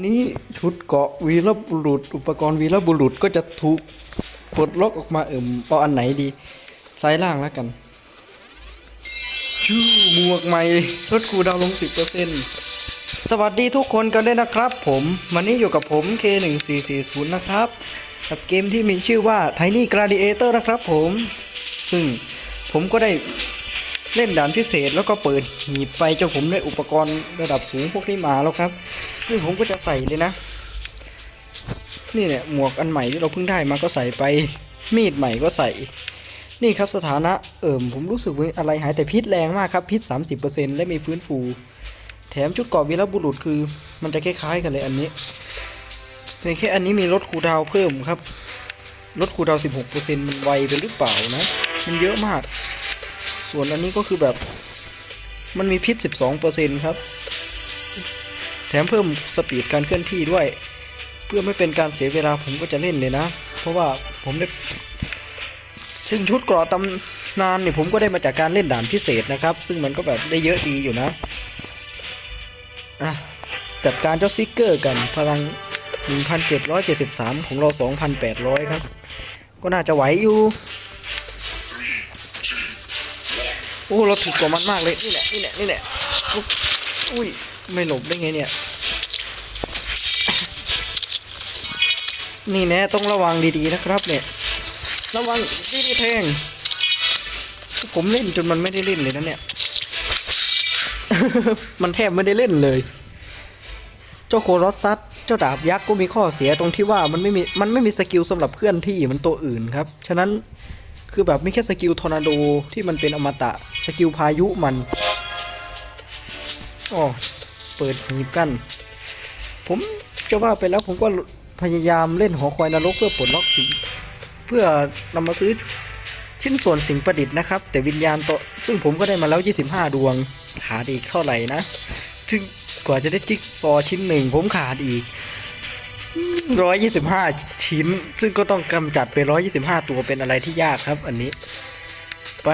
นี้ชุดเกาะวีรบุรุษ อุปกรณ์วีรบุรุษก็จะถูกปลดล็อกออกมาเอิ่มเอาอันไหนดีซ้ายล่างแล้วกันชูหมวกใหม่ลดคูดาวน์ลง 10%สวัสดีทุกคนกันด้วยนะครับ ผมวันนี้อยู่กับผม K1440 นะครับ กับเกมที่มีชื่อว่า Tiny Gladiator นะครับผม ซึ่งผมก็ได้เล่นด่านพิเศษแล้วก็เปิดหีบไปจนผมได้อุปกรณ์ระดับสูงพวกนี้มาแล้วครับ ซึ่งผมก็จะใส่เลยนะ นี่เนี่ยหมวกอันใหม่ที่เราเพิ่งได้มาก็ใส่ไป มีดใหม่ก็ใส่ นี่ครับสถานะเอิมผมรู้สึกว่าอะไรหายแต่พิษแรงมากครับพิษ 30%และมีฟื้นฟู แถมชุดเกราะวีรบุรุษคือ มันจะคล้ายๆกันเลยอันนี้เพียงแค่อันนี้มีลดคูดาวเพิ่มครับลดคูดาวน์16%มันไวไปหรือเปล่านะ มันเยอะมาก ส่วนอันนี้ก็คือแบบ มันมีพิษ 12%ครับ แถมเพิ่มสปีดการเคลื่อนที่ด้วย เพื่อไม่เป็นการเสียเวลาผมก็จะเล่นเลยนะ เพราะว่าผมได้ซึ่งชุดกราะตำนานเนี่ยผมก็ได้มาจากการเล่นด่านพิเศษนะครับ ซึ่งมันก็แบบได้เยอะดีอยู่นะอะจัดการเจ้าซิกเกอร์กันพลัง 1773 ของเรา 2,800 ครับ ก็น่าจะไหวอยู่ โอ้ เราถูกกว่ามันมากเลย นี่แหละ นี่แหละ นี่แหละ อุ้ย ไม่หลบได้ไงเนี่ย นี่แน่ต้องระวังดีๆนะครับ เนี่ย ระวังดีๆแทง ผมเล่นจนมันไม่ได้เล่นเลยนะเนี่ย มันแทบไม่ได้เล่นเลย เจ้าโครสซัสเจ้าดาบยักษ์ก็มีข้อเสียตรงที่ว่ามันไม่มีมันไม่มีสกิลสำหรับเคลื่อนที่มันตัวอื่นครับ ฉะนั้นคือแบบไม่แค่สกิลทอร์นาโดที่มันเป็นอมตะสกิลพายุมัน อ๋อ เปิดหีบกัน ผมจะว่าไปแล้วผมก็พยายามเล่นหอคอยนรกเพื่อปลดล็อกสิ่งเพื่อนำมาซื้อชิ้นส่วนสิ่งประดิษฐ์นะครับ แต่วิญญาณตัวซึ่งผมก็ได้มาแล้ว 25 ดวง ขาดอีกเท่าไหร่นะถึงกว่าจะได้จิ๊กซอชิ้นหนึ่งผมขาดอีก 125 ชิ้น ซึ่งก็ต้องกำจัดไป 125 ตัวเป็นอะไรที่ยากครับ อันนี้ ไป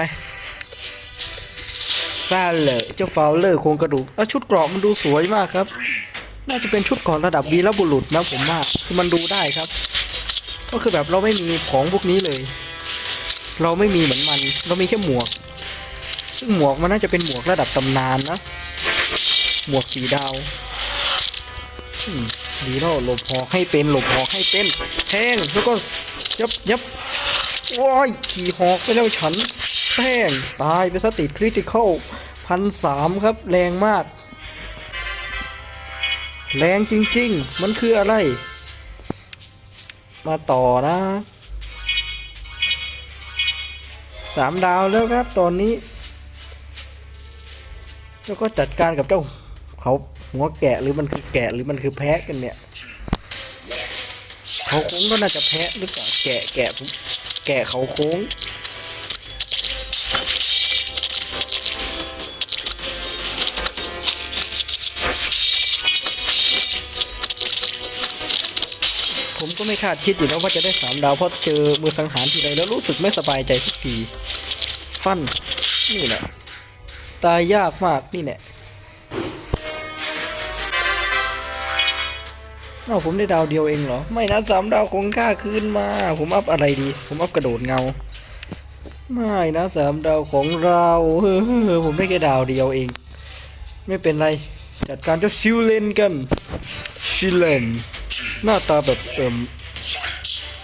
ฟาเลอร์เจ้าฟาวเลอร์โครงกระดูกแล้วชุดเกราะมันดูสวยมากครับ น่าจะเป็นชุดเกราะระดับวีรบุรุษนะผมว่าคือมันดูได้ครับ ก็คือแบบเราไม่มีของพวกนี้เลย เราไม่มีเหมือนมัน เรามีแค่หมวก ซึ่งหมวกมันน่าจะเป็นหมวกระดับตำนานนะ หมวกสีดาวดีแล้วหลบหอกให้เป็นหลบหอกให้เป็นแทงแล้วก็ยับยับโอ้ยขี่หอกไปแล้วฉัน แทงตายไปสติคริติคอลพันสามครับ แรงมาก แรงจริง ๆ มันคืออะไร มาต่อนะสามดาวแล้วครับตอนนี้ แล้วก็จัดการกับเจ้าเขาหัวแกะหรือมันคือแกะหรือมันคือแพะกันเนี่ยเขาโค้งก็น่าจะแพะหรือเปล่าแกะแกะแกะเขาโค้ง ผมก็ไม่คาดคิดอยู่แล้วว่าจะได้สามดาวเพราะเจอมือสังหารทีไรแล้วรู้สึกไม่สบายใจทุกที ฟัน นี่แหละ ตายยากมากนี่แหละเอ้าผมได้ดาวเดียวเองเหรอ ไม่นะสามดาวคงค่าคืนมา ผมอัพอะไรดี ผมอัพกระโดดเงา ไม่นะสามดาวของเราเฮ้อผมได้แค่ดาวเดียวเอง ไม่เป็นไร จัดการเจ้าชิวเลนกันชิลเลน หน้าตาแบบเอิม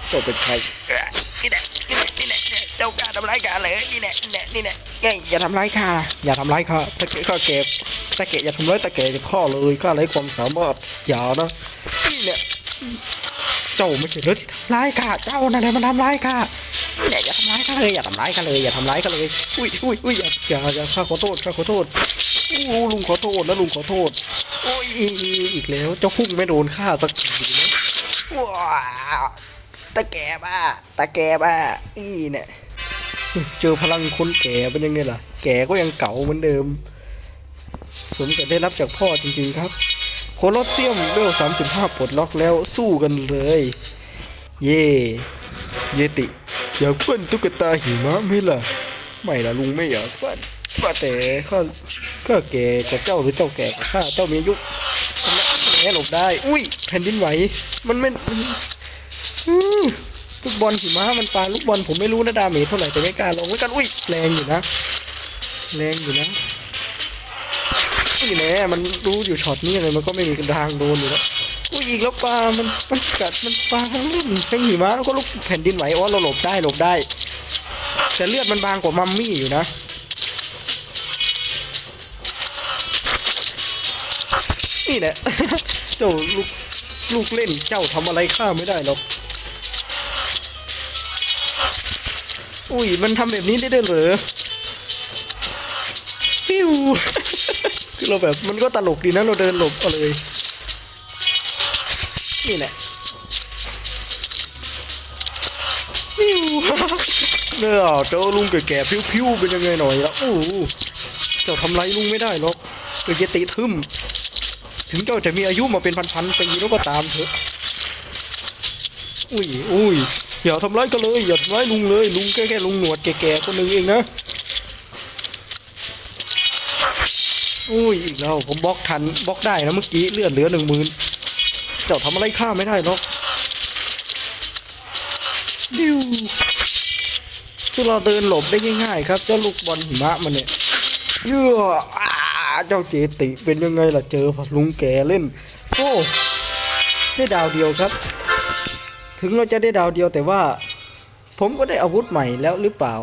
เจ้าเป็นใครเอ้อนี่แหละนี่แหละนี่แหละเจ้ากล้าทำร้ายข้าเลยนี่แหละนี่แหละนี่แหละเฮ้ยอย่าทำร้ายข้านะอย่าทำร้ายข้าตะเกะข้าเก็บตะเกะอย่าทำร้ายตะเกะข้อเลยข้าไร้ความสามารถอย่านะนี่แหละเจ้าไม่ใช่เรื่องที่ทำร้ายข้าเจ้านั่นแหละมันทำร้ายข้านี่แหละอย่าทำร้ายข้าเลยอย่าทำร้ายข้าเลยอย่าทำร้ายข้าเลยอุ้ยอุ้ยอุ้ยอย่าอย่าอย่าข้าขอโทษข้าขอโทษอู้ลุงขอโทษนะลุงขอโทษโอ้ยอีกแล้วเจ้าพุ่งไม่โดนข้าสักทีนะ ว้าวตาแก่บ้าตาแก่บ้านี่เนี่ยเจอพลังคนแก่เป็นยังไงล่ะ แก่ก็ยังเก่าเหมือนเดิม สมกับได้รับจากพ่อจริงๆครับ โคลอสเซียมเวล35ปลดล็อกแล้วสู้กันเลย เย่เยติอยากเพื่อนตุ๊กตาหิมะไหมล่ะ ไม่ล่ะลุงไม่อยากเพื่อนว่าแต่ข้า ข้าแก่กว่าเจ้าหรือเจ้าแก่กว่าข้าเจ้ามีอายุชนะแหลบได้ อุ้ยแผ่นดินไหว มันไม่ลูกบอลหิมะมันปาลูกบอลผมไม่รู้นะดาเมจเท่าไหร่แต่ไม่กล้าลงไว้กันอุ้ยแรงอยู่นะ แรงอยู่นะนี่แน่มันรู้อยู่ช็อตนี้เลยมันก็ไม่มีกระทางโดนอยู่แล้วอุ้ยอีกแล้วปลามันมันกัดมันปลาทั้งลื่นทั้งหิมะแล้วก็ลูกแผ่นดินไหวอ๋อเราหลบได้หลบได้ แต่เลือดมันบางกว่ามัมมี่อยู่นะ นี่แหละ เจ้าลูกลูกเล่นเจ้าทำอะไรข้าไม่ได้หรอก อุ้ยมันทำแบบนี้ได้ด้วยเหรอปิ้วคือเราแบบมันก็ตลกดีนะ เราเดินหลบก็เลย นี่แหละปิ้วเนี่ยเจ้าลุงแก่ๆพิ้วๆเป็นยังไงหน่อยละโอ้เจ้าทำไรลุงไม่ได้หรอกเกิดเยติทึม ถึงเจ้าจะมีอายุมาเป็นพันๆปีแล้วก็ตามเถอะ อุ้ยอุ้ยอย่าทำร้ายกันเลย อย่าทำร้ายลุงเลย ลุงแค่แค่ลุงหนวดแก่ๆคนหนึ่งเองนะ อุ้ยอีกแล้วผมบล็อกทันบล็อกได้นะเมื่อกี้เลือดเหลือหนึ่งหมื่นเจ้าทำอะไรข้าไม่ได้หรอกดิวคือเราเดินหลบได้ง่ายๆครับเจ้าลูกบอลหิมะมันเนี่ยเยออ่า เจ้าเจติเป็นยังไงล่ะเจอลุงแกเล่น โอ้ได้ดาวเดียวครับ ถึงเราจะได้ดาวเดียวแต่ว่า ผมก็ได้อาวุธใหม่แล้วหรือเปล่า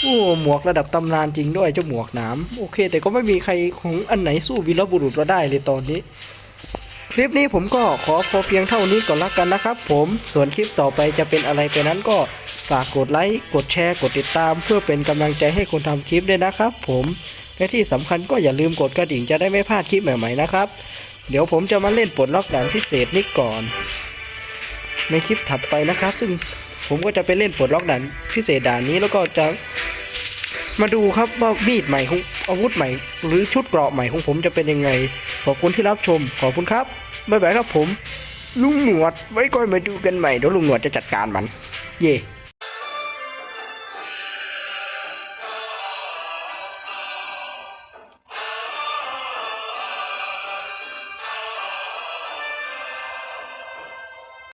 โอ้หมวกระดับตำนานจริงด้วยเจ้าหมวกหนามโอเค แต่ก็ไม่มีใครของอันไหนสู้วีรบุรุษเราได้เลยตอนนี้ คลิปนี้ผมก็ขอพอเพียงเท่านี้ก่อนละกันนะครับ ผมส่วนคลิปต่อไปจะเป็นอะไรไปนั้นก็ฝากกดไลค์กดแชร์กดติดตาม เพื่อเป็นกำลังใจให้คนทำคลิปด้วยนะครับ ผม และที่สำคัญก็อย่าลืมกดกระดิ่งจะได้ไม่พลาดคลิปใหม่ๆนะครับ เดี๋ยวผมจะมาเล่นปลดล็อกด่านพิเศษนี้ก่อน ในคลิปถัดไปนะครับ ซึ่งผมก็จะไปเล่นปลดล็อกด่านพิเศษด่านนี้แล้วก็จะมาดูครับว่ามีดใหม่ของอาวุธใหม่ หรือชุดเกราะใหม่ของผมจะเป็นยังไง ขอบคุณที่รับชม ขอบคุณครับ บ๊ายบายครับผม ลุงหนวดไว้ก่อนมาดูกันใหม่เดี๋ยวลุงหนวดจะจัดการมัน เย่